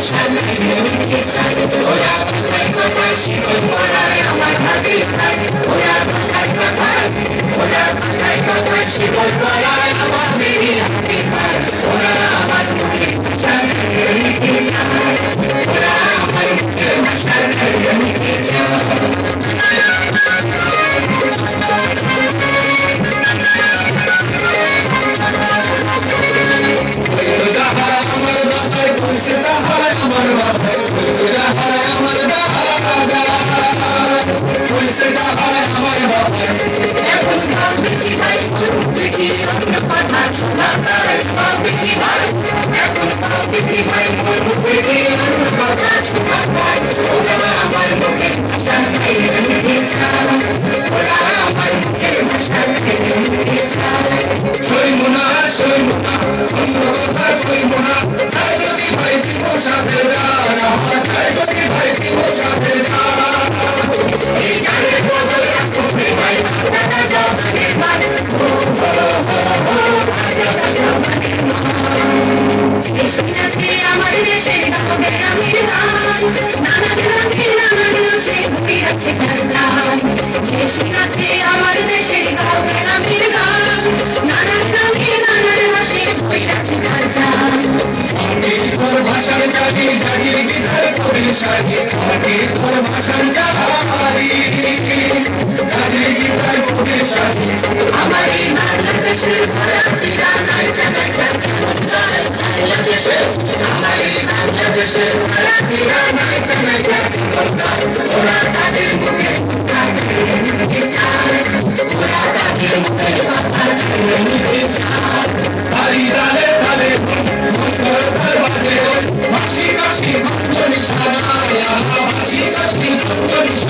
মশাল নিতে চাই ওরা কোথায় কোথায় শিকল পরায় আমার হাতে খায় ওরা কোথায় কোথায় ওরা কোথায় কোথায় শিকল পরায় আমার দেরি হাতে খায় ওরা আমার মুখে মশাল নিতে চায় ওরা আমার মুখে মশাল নিতে চায় Mickey, Mickey, Mickey, Mickey, Mickey, Mickey, Mickey, Mickey, Mickey, Mickey, Mickey, Mickey, Mickey, Mickey, মান আমার দেশের গাঁও গ্রামের গান নানান রঙে নানান রসে বই আছে তার গান এসেছে আমার দেশের গাঁও গ্রামের গান নানান রঙে নানান রসে বই আছে তার গান তোর ভাষার জানি জানি গীতার কবি সাহি আমি তোর ভাষার জানি জানি গীতার কবি সাহি আমার এই বাংলাদেশের বাংলাদেশে ভরা ঠিকানায় জানা যায় কেমন গান ওরা তাদের মুখে ওরা তাদের মুখে কথা নিতে চায় তালি তালে তালে মন্তর তার বাজে মাসি কাশি ভক্ত নিশানা মাসি কাশি ভক্ত নিশানা